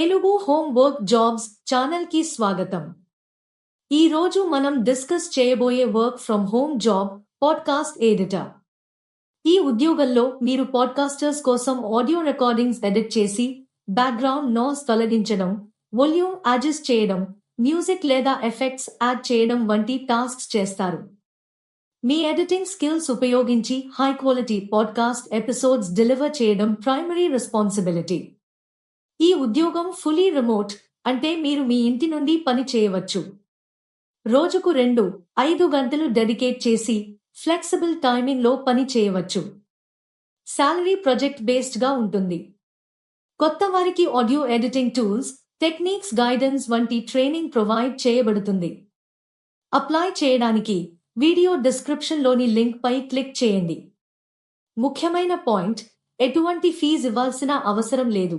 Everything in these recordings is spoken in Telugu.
తెలుగు హోమ్ వర్క్ జాబ్స్ ఛానల్కి స్వాగతం. ఈ రోజు మనం డిస్కస్ చేయబోయే work from home job podcast editor ఈ ఉద్యోగంలో మీరు పాడ్కాస్టర్స్ కోసం ఆడియో రికార్డింగ్స్ ఎడిట్ చేసి బ్యాక్గ్రౌండ్ నాస్ తొలగించడం వాల్యూమ్ అడ్జస్ట్ చేయడం మ్యూజిక్ లేదా ఎఫెక్ట్స్ యాడ్ చేయడం వంటి టాస్క్స్ చేస్తారు. మీ ఎడిటింగ్ స్కిల్స్ ఉపయోగించి high quality podcast episodes deliver చేయడం ప్రైమరీ రెస్పాన్సిబిలిటీ. ఈ ఉద్యోగం ఫుల్లీ రిమోట్ అంటే మీరు మీ ఇంటి నుండి పని చేయవచ్చు. రోజుకు రెండు ఐదు గంటలు డెడికేట్ చేసి ఫ్లెక్సిబుల్ టైమింగ్లో పని చేయవచ్చు. శాలరీ ప్రాజెక్ట్ బేస్డ్గా ఉంటుంది. కొత్త వారికి audio editing tools techniques guidance వంటి ట్రైనింగ్ ప్రొవైడ్ చేయబడుతుంది. అప్లై చేయడానికి వీడియో డిస్క్రిప్షన్లోని లింక్పై క్లిక్ చేయండి. ముఖ్యమైన పాయింట్ ఎటువంటి ఫీజు ఇవ్వాల్సిన అవసరం లేదు.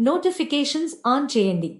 నోటిఫికేషన్స్ ఆన్ చేయండి